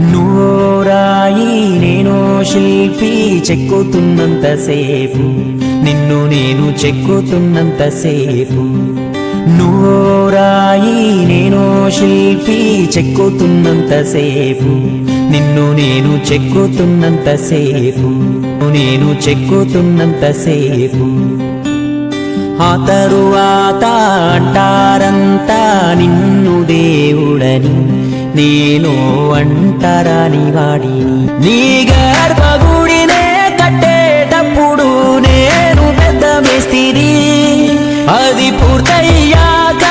నూరాయి నేను శిల్పి చెక్కుతున్నంతసేపు నిన్ను నేను చెక్కుతున్నంతసేపు నూరాయి నేను శిల్పి చెక్కుతున్నంతసేపు నిన్ను నేను చెక్కుతున్నంతసేపు నేను చెక్కుతున్నంతసేపు ఆ తరువాత అంటారంతా నిన్ను దేవుడని. నేను అంటరాని వాడిని నీ గర్భగుడినే కట్టేటప్పుడు నేను పెద్ద మేస్తిరి అది పూర్తయ్యాక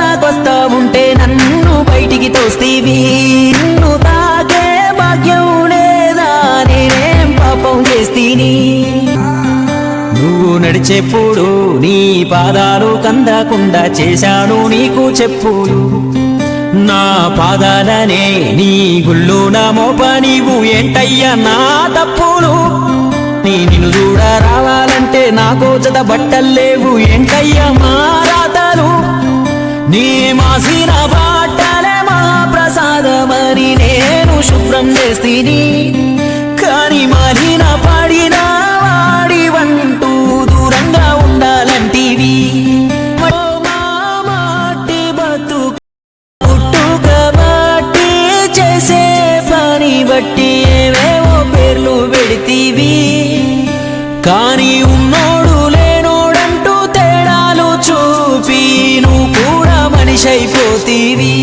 నాకొస్తా ఉంటే నన్ను బయటికి తోస్తీవి నిన్ను తాకే భాగ్యం లేదా నేనేం పాపం చేస్తీని నువ్వు నడిచేప్పుడు నీ పాదాలు కందకుండా చేశాను నీకు చెప్పుడు నా పాదాలనే నీ గుళ్ళు నా నీవు ఏంటయ్యా నా తప్పులు? నీ నిన్ను చూడ రావాలంటే నా కోచత బట్టలు లేవు ఏంటయ్యా మా రాతలు? నీ మాసిన బాటలే మా ప్రసాదమని నేను శుభ్రం చేస్తీని. కానీ మరి పెట్టి ఏవేవో పేర్లు పెడితీవి. కానీ ఉన్నోడు లేనోడంటూ తేడాలు చూపి నువ్వు కూడా మనిషి అయిపోతీవి.